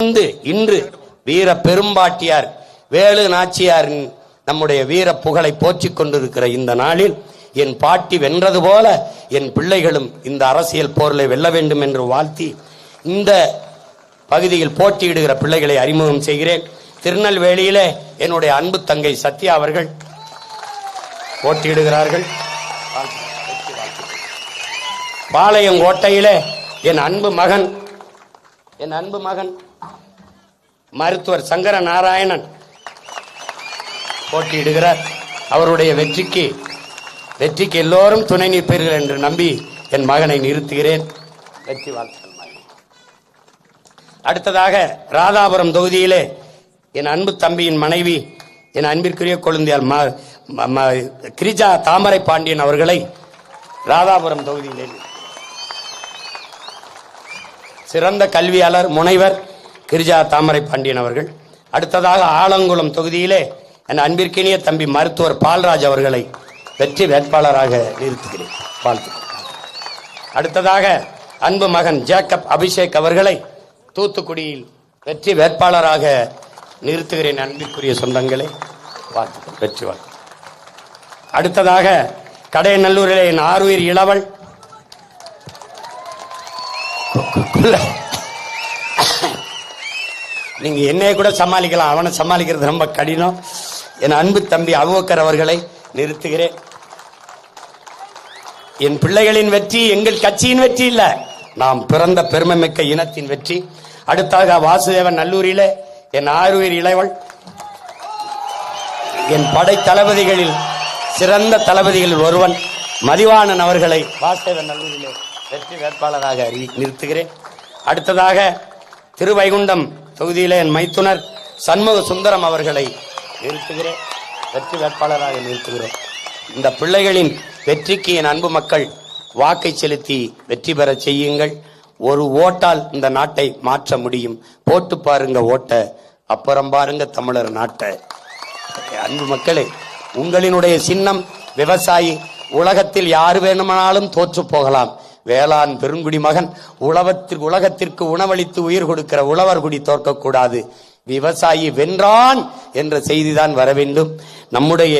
இன்று இன்று வீர பெரும்பாட்டியார் வேலு நாச்சியாரின் நம்முடைய வீர புகழை போற்றிக் கொண்டிருக்கிற இந்த நாளில் என் பாட்டி வென்றது போல என் பிள்ளைகளும் இந்த அரசியல் போரில் வெல்ல வேண்டும் என்று வாழ்த்தி இந்த பகுதியில் போட்டியிடுகிற பிள்ளைகளை அறிமுகம் செய்கிறேன். திருநெல்வேலியிலே என்னுடைய அன்பு தங்கை சத்யா அவர்கள் போட்டியிடுகிறார்கள். பாளையங்கோட்டையிலே என் அன்பு மகன் என் அன்பு மகன் மருத்துவர் சங்கர நாராயணன் போட்டியிடுகிறார். அவருடைய வெற்றிக்கு வெற்றிக்கு எல்லோரும் துணை நிற்பீர்கள் என்று நம்பி என் மகனை நிறுத்துகிறேன். வெற்றி வாழ்த்துக்கள் அடுத்ததாக ராதாபுரம் தொகுதியிலே என் அன்பு தம்பியின் மனைவி என் அன்பிற்குரிய கொழுந்தியால் ம- ம- கிரிஜா தாமரை பாண்டியன் அவர்களை ராதாபுரம் தொகுதியிலே சிறந்த கல்வியாளர் முனைவர் கிரிஜா தாமரை பாண்டியன் அவர்கள். அடுத்ததாக ஆலங்குளம் தொகுதியிலே என் அன்பிற்கினிய தம்பி மருத்துவர் பால்ராஜ் அவர்களை வெற்றி வேட்பாளராக நிறுத்துகிறேன். வாழ்த்துக்கள். அடுத்ததாக அன்பு மகன் ஜேக்கப் அபிஷேக் அவர்களை தூத்துக்குடியில் வெற்றி வேட்பாளராக நிறுத்துகிறேன் அன்பிற்குரிய சொந்தங்களை. வாழ்த்துக்கள். வெற்றி வாழ்த்து. அடுத்ததாக கடையநல்லூரிலே என் ஆறுயிர் இளவல். நீங்கள் நீங்க என்னைய கூட சமாளிக்கலாம். அவனை சமாளிக்கிறது ரொம்ப கடினம். என் அன்பு தம்பி அவோக்கர் அவர்களை நிறுத்துகிறேன். என் பிள்ளைகளின் வெற்றி எங்கள் கட்சியின் வெற்றி இல்ல. நாம் பிறந்த பெருமைமிக்க இனத்தின் வெற்றி. அடுத்தாக வாசுதேவன் நல்லூரிலே என் ஆறுயிர் இளைவள். என் படை தளபதிகளில் சிறந்த தளபதிகளில் ஒருவன் மதிவாணன் அவர்களை வாசுதேவன் நல்லூரிலே வெற்றி வேட்பாளராக அறி- நிறுத்துகிறேன். அடுத்ததாக திருவைகுண்டம் தொகுதியில் என் மைத்துனர் சண்முக சுந்தரம் அவர்களை நிறுத்துகிறேன். வெற்றி வேட்பாளராக நிறுத்துகிறேன். இந்த பிள்ளைகளின் வெற்றிக்கு என் அன்பு மக்கள் வாக்கை செலுத்தி வெற்றி பெறச் செய்யுங்கள். ஒரு ஓட்டால் இந்த நாட்டை மாற்ற முடியும். போட்டு பாருங்க ஓட்ட அப்புறம் பாருங்க தமிழர் நாட்டை. அன்பு மக்களே உங்களினுடைய சின்னம் விவசாயி உலகத்தில் யார் வேணுமானாலும் தோற்று போகலாம். வேளாண் பெருங்குடி மகன் உழவத்திற்கு உலகத்திற்கு உணவளித்து உயிர் கொடுக்கிற உழவர் குடி தோற்கக்கூடாது. விவசாயி வென்றான் என்ற செய்திதான் வர வேண்டும். நம்முடைய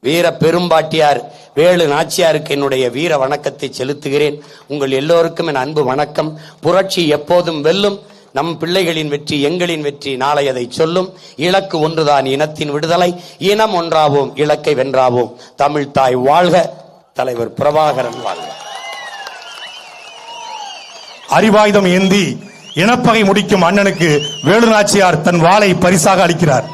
வீர பெரும்பாட்டியார் வேலு நாச்சியாருக்கு என்னுடைய வீர வணக்கத்தை செலுத்துகிறேன். உங்கள் எல்லோருக்கும் என் அன்பு வணக்கம். புரட்சி எப்போதும் வெல்லும். நம் பிள்ளைகளின் வெற்றி எங்களின் வெற்றி நாளை அதை சொல்லும். இலக்கு ஒன்றுதான் இனத்தின் விடுதலை. இனம் ஒன்றாவோம் இலக்கை வென்றாவோம். தமிழ் தாய் வாழ்க. தலைவர் பிரபாகரன் வாழ்க. அறிவாயுதம் ஏந்தி இனப்பகை முடிக்கும் அண்ணனுக்கு வேலு நாச்சியார் தன் வாளை பரிசாக அளிக்கிறார்.